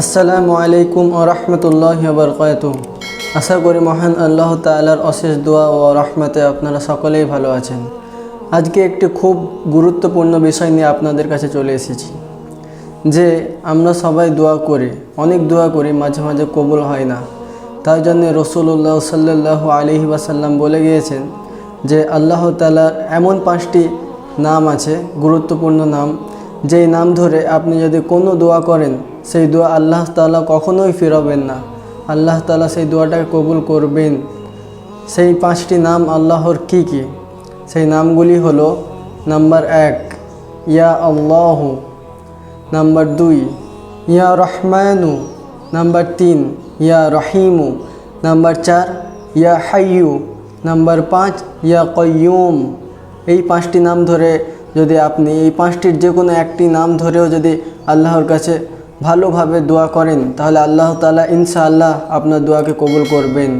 আসসালামু আলাইকুম ও রহমতুল্লাহ বরকাত আশা করি মহান আল্লাহ তালার অশেষ দোয়া ও রহমতে আপনারা সকলেই ভালো আছেন। আজকে একটি খুব গুরুত্বপূর্ণ বিষয় নিয়ে আপনাদের কাছে চলে এসেছি। যে আমরা সবাই দোয়া করি, অনেক দোয়া করি, মাঝে মাঝে কবুল হয় না। তাই জন্য রসুল্লাহ সাল্লাহ আলহি ওয়াসাল্লাম বলে গিয়েছেন যে, আল্লাহ তালার এমন পাঁচটি নাম আছে, গুরুত্বপূর্ণ নাম। যেই নাম ধরে আপনি যদি কোনো দোয়া করেন, সেই দোয়া আল্লাহ তাআলা কখনোই ফিরাবেন না। আল্লাহ তালা সেই দোয়াটাকে কবুল করবেন। সেই পাঁচটি নাম আল্লাহর কি কি? সেই নামগুলি হলো, নাম্বার এক, ইয়া আল্লাহ। নাম্বার দুই, ইয়া রহমানু। নাম্বার তিন, ইয়া রহিমু। নাম্বার চার, ইয়া হাইয়ু নাম্বার পাঁচ, ইয়া কয়ুম এই পাঁচটি নাম ধরে যদি আপনি এই পাঁচটির যে কোনো একটি নাম ধরেও যদি আল্লাহর কাছে ভালোভাবে দোয়া করেন, তাহলে আল্লাহ তালা ইনশাআল্লাহ আপনার দোয়াকে কবুল করবেন।